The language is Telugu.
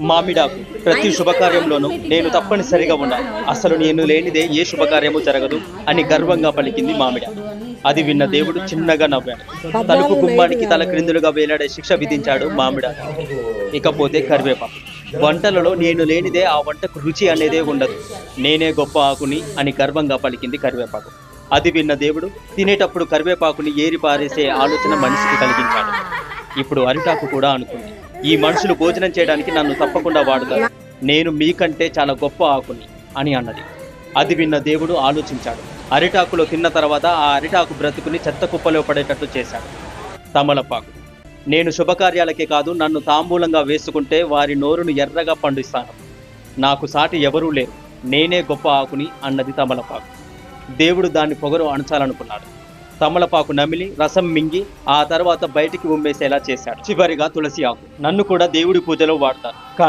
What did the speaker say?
మామిడాకు ప్రతి శుభకార్యంలోనూ నేను తప్పనిసరిగా ఉన్నాను అసలు నేను లేనిదే ఏ శుభకార్యము జరగదు అని గర్వంగా పలికింది మామిడ. అది విన్న దేవుడు చిన్నగా నవ్వాడు. తలుపు గుమ్మానికి తల క్రిందులుగా వేలాడే శిక్ష విధించాడు మామిడ. ఇకపోతే కరివేపాకు. వంటలలో నేను లేనిదే ఆ వంటకు రుచి అనేదే ఉండదు. నేనే గొప్ప ఆకుని అని గర్వంగా పలికింది కరివేపాకు. అది విన్న దేవుడు తినేటప్పుడు కరివేపాకుని ఏరి పారేసే ఆలోచన మనిషికి కలిగించాడు. ఇప్పుడు అరిటాకు కూడా అనుకుంది. ఈ మనుషులు భోజనం చేయడానికి నన్ను తప్పకుండా వాడుతారు. నేను మీకంటే చాలా గొప్ప ఆకుని అని అన్నది. అది విన్న దేవుడు ఆలోచించాడు. అరిటాకులో తిన్న తర్వాత ఆ అరిటాకు బ్రతుకుని చెత్త కుప్పలో పడేటట్టు చేశాడు. తమలపాకు. నేను శుభకార్యాలకే కాదు నన్ను తాంబూలంగా వేసుకుంటే వారి నోరును ఎర్రగా పండిస్తాను. నాకు సాటి ఎవరూ లేరు. నేనే గొప్ప ఆకుని అన్నది తమలపాకు. దేవుడు దాన్ని పొగరు అణచాలనుకున్నాడు. తమలపాకు నమిలి రసం మింగి ఆ తర్వాత బయటికి ఉమ్మేసేలా చేశాడు. చివరిగా తులసి ఆకు. నన్ను కూడా దేవుడి పూజలో వాడతారు.